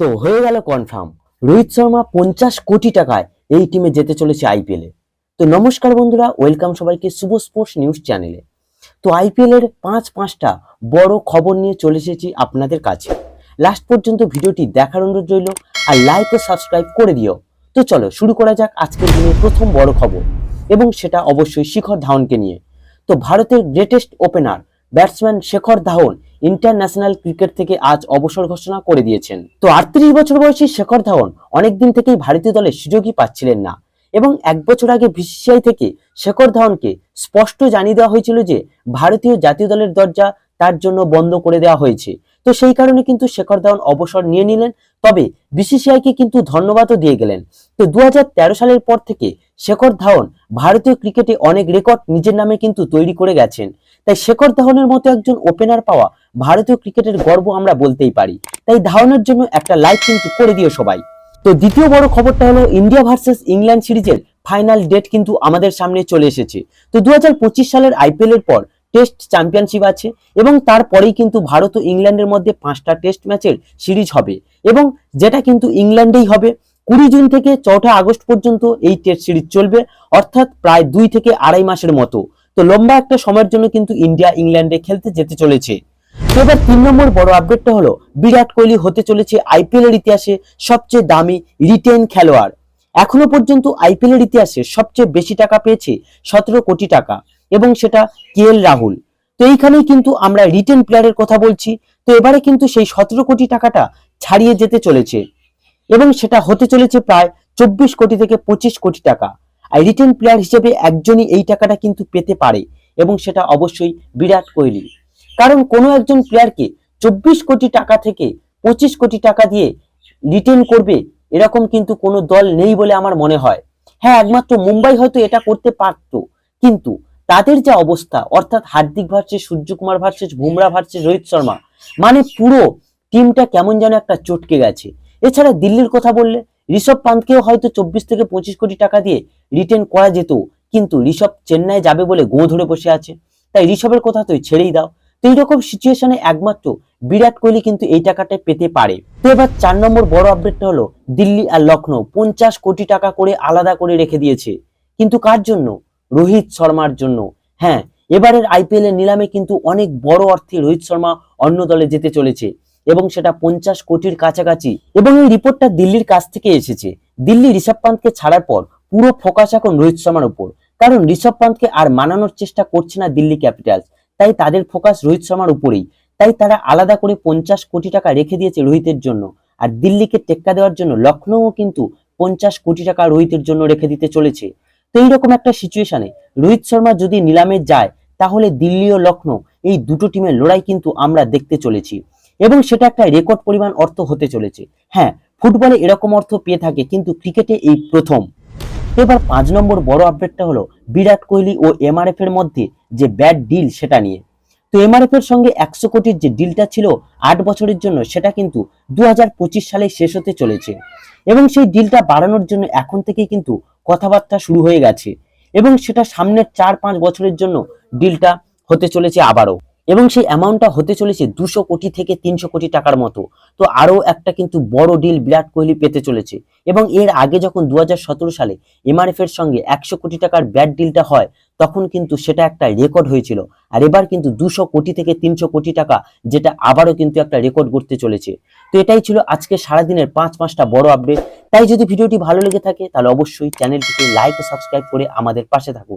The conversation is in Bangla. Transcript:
তো হয়ে গেল কনফার্ম রোহিত শর্মা পঞ্চাশ কোটি টাকায় এই টিমে যেতে চলেছে আইপিএলে তো নমস্কার বন্ধুরা ওয়েলকাম সবাইকে শুভ স্পোর্টস নিউজ চ্যানেলে তো আইপিএল এর পাঁচ পাঁচটা বড় খবর নিয়ে চলে এসেছি আপনাদের কাছে। লাস্ট পর্যন্ত ভিডিওটি দেখার অনুরোধ রইল, আর লাইক ও সাবস্ক্রাইব করে দিও। তো চলো শুরু করা যাক আজকের দিনের প্রথম বড় খবর, এবং সেটা অবশ্যই শিখর ধাওয়ানকে নিয়ে। তো ভারতের greatest opener batsman Shikhar Dhawan international cricket থেকে আজ অবসর ঘোষণা করে দিয়েছেন। তো আটত্রিশ বছর বয়সী শেখর ধাওয়ান অনেকদিন থেকেই ভারতীয় দলে সুযোগই পাচ্ছিলেন না এবং এক বছর আগে বিসিসিআই থেকে শেখর ধাওয়ানকে স্পষ্ট জানিয়ে দেওয়া হয়েছিল যে ভারতীয় জাতীয় দলের দরজা তার জন্য বন্ধ করে দেওয়া হয়েছে। তো সেই কারণে কিন্তু শেখর ধাওয়ান অবসর নিয়ে নিলেন, তবে বিসিসিআইকে কিন্তু ধন্যবাদও দিয়ে গেলেন। তো দু হাজার তেরো সালের পর থেকে শেখর ধাওয়ান ভারতীয় ক্রিকেটে অনেক রেকর্ড নিজের নামে কিন্তু তৈরি করে গেছেন। তাই শেখর ধাওয়ানের মতো একজন ওপেনার পাওয়া ভারতীয় ক্রিকেটের গর্ব আমরা বলতেই পারি। তাই ধাওয়ানের জন্য একটা লাইক কিন্তু করে দিও সবাই। তো দ্বিতীয় বড় খবরটা হলো ইন্ডিয়া ভার্সেস ইংল্যান্ড সিরিজের ফাইনাল ডেট কিন্তু আমাদের সামনে চলে এসেছে। তো দু হাজার পঁচিশ সালের আইপিএল এর পর টেস্ট চ্যাম্পিয়নশিপ আছে এবং তারপরেই কিন্তু ভারত ও ইংল্যান্ডের মধ্যে পাঁচটা টেস্ট ম্যাচের সিরিজ হবে এবং যেটা কিন্তু ইংল্যান্ডেই হবে। কুড়ি জুন থেকে চৌঠা আগস্ট পর্যন্ত এই টেস্ট সিরিজ চলবে, অর্থাৎ প্রায় দুই থেকে আড়াই মাসের মতো। তো লম্বা একটা সময়ের জন্য কিন্তু ইন্ডিয়া ইংল্যান্ডে খেলতে যেতে চলেছে। তো এবার তিন নম্বর বড় আপডেটটা হলো, বিরাট কোহলি হতে চলেছে আইপিএল এর ইতিহাসে সবচেয়ে দামি রিটেন খেলোয়াড়। এখনও পর্যন্ত আইপিএল এর ইতিহাসে সবচেয়ে বেশি টাকা পেয়েছে সতেরো কোটি টাকা, এবং সেটা কে এল রাহুল। তো এইখানেই কিন্তু আমরা রিটেন প্লেয়ারের কথা বলছি, তো এবারে কিন্তু সেই সতেরো কোটি টাকাটা ছাড়িয়ে যেতে চলেছে। এবং সেটা হতে চলেছে প্রায় চব্বিশ কোটি থেকে পঁচিশ কোটি টাকা। রিটেন প্লেয়ার হিসেবে একজনই এই টাকাটা কিন্তু পেতে পারে এবং সেটা অবশ্যই বিরাট কোহলি। কারণ কোনো একজন প্লেয়ারকে চব্বিশ কোটি টাকা থেকে পঁচিশ কোটি টাকা দিয়ে রিটেন করবে এরকম কিন্তু কোনো দল নেই বলে আমার মনে হয়। হ্যাঁ একমাত্র মুম্বাই হয়তো এটা করতে পারত, কিন্তু তাদের যে অবস্থা, অর্থাৎ Hardik versus, Suryakumar versus, Bumrah versus, Rohit Sharma মানে পুরো টিমটা কেমন যেন একটা চটকে গেছে। এছাড়া দিল্লির কথা বললে ঋষভ পান্তকেও হয়তো চব্বিশ থেকে পঁচিশ কোটি টাকা দিয়ে রিটেন করা যেত, কিন্তু ঋষভ চেন্নাই যাবে বলে গো ধরে বসে আছে। তাই ঋষভের কথা তুই ছেড়েই দাও। তো এইরকম সিচুয়েশনে একমাত্র বিরাট কোহলি কিন্তু এই টাকাটা পেতে পারে। তো এবার চার নম্বর বড় আপডেটটা হলো দিল্লি আর লখনৌ পঞ্চাশ কোটি টাকা করে আলাদা করে রেখে দিয়েছে। কিন্তু কার জন্য? রোহিত শর্মার জন্য। হ্যাঁ এবারের আইপিএল এর নিলামে কিন্তু অনেক বড় অর্থে রোহিত শর্মা অন্য দলে যেতে চলেছে। এবং সেটা পঞ্চাশ কোটির কাছাকাছি। এবং এই রিপোর্টটা দিল্লির কাছ থেকে এসেছে। দিল্লি ঋষভ পান্তকে ছাড়ার পর পুরো ফোকাস এখন রোহিত শর্মার উপর। কারণ ঋষভ পান্তকে আর মানানোর চেষ্টা করছে না দিল্লি ক্যাপিটালস তাই তাদের ফোকাস রোহিত শর্মার উপরেই। তাই তারা আলাদা করে পঞ্চাশ কোটি টাকা রেখে দিয়েছে রোহিতের জন্য। আর দিল্লিকে টেক্কা দেওয়ার জন্য লখনৌ কিন্তু পঞ্চাশ কোটি টাকা রোহিতের জন্য রেখে দিতে চলেছে। তো এইরকম একটা সিচুয়েশনে রোহিত শর্মা যদি নিলামে যায়, তাহলে দিল্লি ও লখনৌ এই দুটো টিমের লড়াই কিন্তু আমরা দেখতে চলেছি। এবং সেটা একটা রেকর্ড পরিমাণ অর্থ হতে চলেছে। হ্যাঁ ফুটবলে এরকম অর্থ পেয়ে থাকে, কিন্তু ক্রিকেটে এই প্রথম। এবার পাঁচ নম্বর বড় আপডেটটা হলো বিরাট কোহলি ও এমআরএফ এর মধ্যে যে ব্যাড ডিল সেটা নিয়ে। তো এমআরএফ এর সঙ্গে একশো কোটির যে ডিলটা ছিল আট বছরের জন্য, সেটা কিন্তু দু হাজার পঁচিশ সালে শেষ হতে চলেছে। এবং সেই ডিলটা বাড়ানোর জন্য এখন থেকে কিন্তু কথাবার্তা শুরু হয়ে গেছে। এবং সেটা সামনের চার পাঁচ বছরের জন্য ডিলটা হতে চলেছে আবারও। এবং সেই অ্যামাউন্টটা হতে চলেছে দুশো কোটি থেকে তিনশো কোটি টাকার মতো। তো আরও একটা কিন্তু বড় ডিল বিরাট কোহলি পেতে চলেছে। এবং এর আগে যখন দু হাজার সতেরো সালে এমআরএফ এর সঙ্গে একশো কোটি টাকার ব্যাট ডিলটা হয়, তখন কিন্তু সেটা একটা রেকর্ড হয়েছিল। আর এবার কিন্তু দুশো কোটি থেকে তিনশো কোটি টাকা যেটা আবারও কিন্তু একটা রেকর্ড করতে চলেছে। তো এটাই ছিল আজকে সারাদিনের পাঁচ পাঁচটা বড় আপডেট তাই যদি ভিডিওটি ভালো লেগে থাকে, তাহলে অবশ্যই চ্যানেলটিকে লাইক ও সাবস্ক্রাইব করে আমাদের পাশে থাকুন।